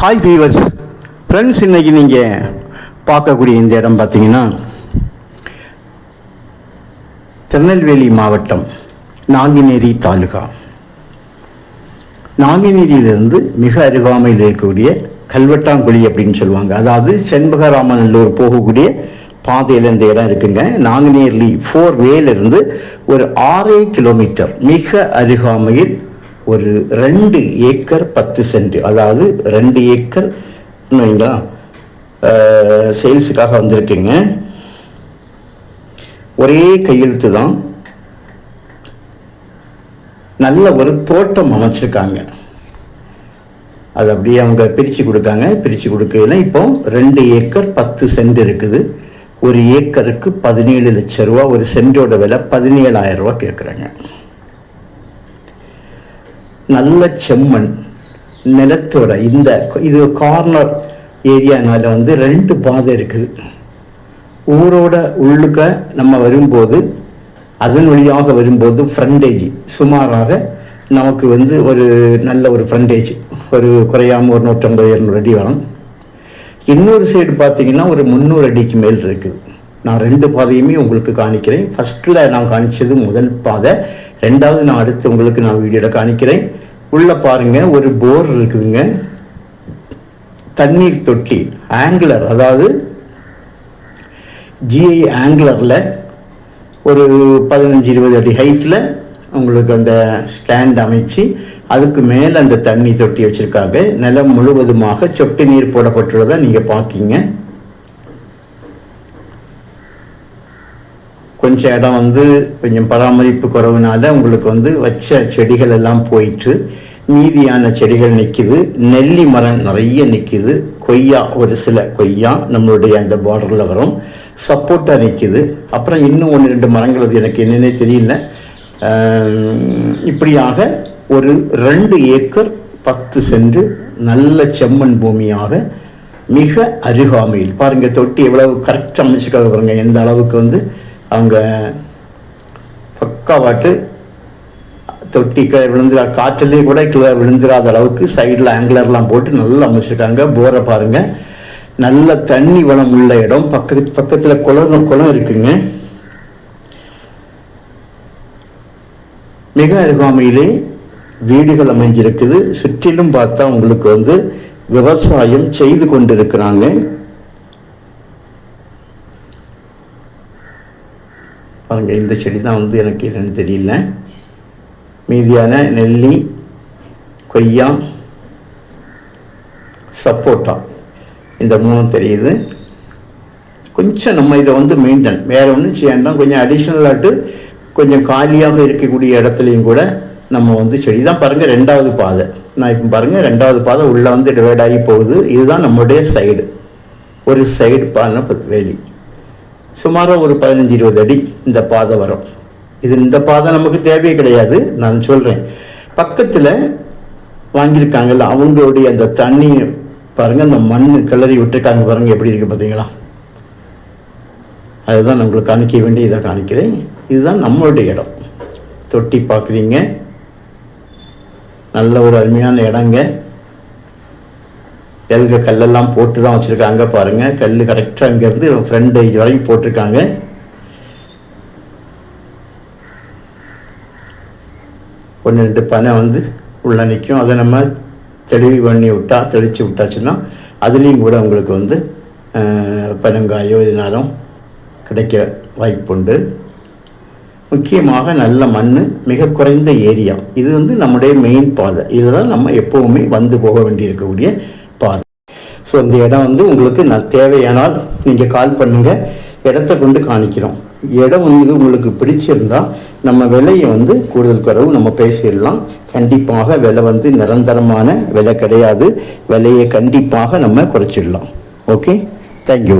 Hi viewers friends இன்னைக்கு நீங்கள் பார்க்கக்கூடிய இந்த இடம் பார்த்தீங்கன்னா திருநெல்வேலி மாவட்டம் நாங்குநேரி தாலுகா. நாங்குநேரியிலிருந்து மிக அருகாமையில் இருக்கக்கூடிய கல்வெட்டாங்குழி அப்படின்னு சொல்லுவாங்க. அதாவது செண்பகராமநல்லூர் போகக்கூடிய பாதையில் இந்த இடம் இருக்குங்க. நாங்குநேர்லி ஃபோர் வேலிருந்து ஒரு ஆறே கிலோமீட்டர் மிக அருகாமையில் ஒரு ரெண்டு ஏக்கர் பத்து சென்ட் அதாவது ரெண்டு ஏக்கர் வைங்களா சேல்ஸுக்காக வந்திருக்கீங்க. ஒரே கையெழுத்து தான். நல்ல ஒரு தோட்டம் அமைச்சிருக்காங்க. அது அப்படியே அவங்க பிரித்து கொடுக்காங்க பிரித்து கொடுக்கையில இப்போ ரெண்டு ஏக்கர் பத்து சென்ட் இருக்குது. ஒரு ஏக்கருக்கு பதினேழு லட்ச ரூபா ஒரு சென்டோட விலை பதினேழாயிரம் ரூபா கேட்குறாங்க. நல்ல செம்மண். நிலத்தோட இந்த இது கார்னர் ஏரியானால வந்து ரெண்டு பாதை இருக்குது. ஊரோட உள்ளுக்க நம்ம வரும்போது அதன் வழியாக வரும்போது ஃப்ரண்டேஜ் சுமாராக நமக்கு வந்து ஒரு நல்ல ஒரு ஃப்ரண்டேஜ் ஒரு குறையாமல் ஒரு நூற்றம்பது இரநூறு அடி வரும். இன்னொரு சைடு பார்த்தீங்கன்னா ஒரு முந்நூறு அடிக்கு மேல் இருக்குது. நான் ரெண்டு பாதையுமே உங்களுக்கு காணிக்கிறேன். ஃபஸ்ட்டில் நான் காணிச்சது முதல் பாதை. ரெண்டாவது நான் அடுத்து உங்களுக்கு நான் வீடியோவில் காணிக்கிறேன். உள்ளே பாருங்கள் ஒரு போர் இருக்குதுங்க. தண்ணீர் தொட்டி ஆங்கிலர் அதாவது ஜிஐ ஆங்கிலரில் ஒரு பதினஞ்சு இருபது அடி ஹைட்டில் உங்களுக்கு அந்த ஸ்டாண்ட் அமைச்சு அதுக்கு மேலே அந்த தண்ணி தொட்டி வச்சுருக்காங்க. நிலம் முழுவதுமாக சொட்டு நீர் போடப்பட்டுள்ளதை நீங்கள் பார்க்கிங்க. கொஞ்சம் இடம் வந்து கொஞ்சம் பராமரிப்பு குறவுனால உங்களுக்கு வந்து வச்ச செடிகள் எல்லாம் போயிட்டு மீதியான செடிகள் நிற்கிது நெல்லி மரம் நிறைய நிற்கிது கொய்யா ஒரு சில கொய்யா நம்மளுடைய அந்த பார்டரில் வரும். சப்போட்டா நிற்கிது அப்புறம் இன்னும் ஒன்று ரெண்டு மரங்கள் அது எனக்கு என்னென்னே தெரியல. இப்படியாக ஒரு ரெண்டு ஏக்கர் பத்து சென்று நல்ல செம்மண் பூமியாக மிக அருகாமையில். பாருங்கள் தொட்டி எவ்வளவு கரெக்டாக அமைச்சுக்காக பாருங்கள் எந்த அளவுக்கு வந்து அவங்க பக்காவாட்டு தொட்டி கீழே விழுந்துரா காற்றுலேயே கூட கீழே விழுந்துராத அளவுக்கு சைடில் ஆங்கிலர்லாம் போட்டு நல்லா அமைச்சிருக்காங்க போரை பாருங்கள் நல்ல தண்ணி வளம் உள்ள இடம். பக்கத்து பக்கத்தில் குளம் குளம் இருக்குங்க. மிக அருகாமையிலே வீடுகள் அமைஞ்சிருக்குது. சுற்றிலும் பார்த்தா உங்களுக்கு வந்து விவசாயம் செய்து கொண்டிருக்கிறாங்க. பாருங்கள் இந்த செடி தான் வந்து எனக்கு என்னென்னு தெரியல. மீதியான நெல்லி கொய்யா சப்போட்டா இந்த மூணும் தெரியுது. கொஞ்சம் நம்ம இதை வந்து மெயின்டைன் வேறு ஒன்றும் செய்யணும் கொஞ்சம் அடிஷ்னலாட்டு கொஞ்சம் காலியாக இருக்கக்கூடிய இடத்துலையும் கூட நம்ம வந்து செடி தான். பாருங்கள் ரெண்டாவது பாதை. நான் இப்போ பாருங்கள் ரெண்டாவது பாதை உள்ளே வந்து டிவைட் ஆகி போகுது. இதுதான் நம்முடைய சைடு ஒரு சைடு பாருங்க வேலி. சுமாராக ஒரு பதினஞ்சு இருபது அடி இந்த பாதை வரும். இது இந்த பாதை நமக்கு தேவையே கிடையாது நான் சொல்கிறேன் பக்கத்தில் வாங்கியிருக்காங்கல்ல அவங்களுடைய அந்த தண்ணி பாருங்கள் அந்த மண் கிளறி விட்டுருக்காங்க பாருங்கள் எப்படி இருக்குது பார்த்தீங்களா? அதுதான் உங்களுக்கு காணிக்க வேண்டிய இதை காணிக்கிறேன் இதுதான் நம்மளுடைய இடம். தொட்டி பார்க்குறீங்க. நல்ல ஒரு அருமையான இடங்க. எல்க கல்லெல்லாம் போட்டு தான் வச்சுருக்காங்க பாருங்கள் கல் கரெக்டாக அங்கேருந்து ஃப்ரண்ட் ஏஜ் வரைக்கும் போட்டிருக்காங்க. ஒன்று ரெண்டு பனை வந்து உள்ளே நிற்கும் அதை நம்ம தெளிவு பண்ணி விட்டா தெளித்து விட்டாச்சுன்னா அதுலேயும் கூட உங்களுக்கு வந்து பனங்காயோ இதனாலும் கிடைக்க வாய்ப்புண்டு. முக்கியமாக நல்ல மண் மிக குறைந்த ஏரியா. இது வந்து நம்முடைய மெயின் பாதை. இதுதான் நம்ம எப்போவுமே வந்து போக வேண்டியிருக்கக்கூடிய ஸோ இந்த இடம் வந்து உங்களுக்கு நான் தேவையானால் நீங்கள் கால் பண்ணுங்கள் இடத்த கொண்டு காணிக்கிறோம். இடம் வந்து உங்களுக்கு பிடிச்சிருந்தா நம்ம விலையை வந்து கூடுதல் குறைவு நம்ம பேசிடலாம். கண்டிப்பாக விலை வந்து நிரந்தரமான விலை கிடையாது. விலையை கண்டிப்பாக நம்ம குறைச்சிடலாம். Okay thank you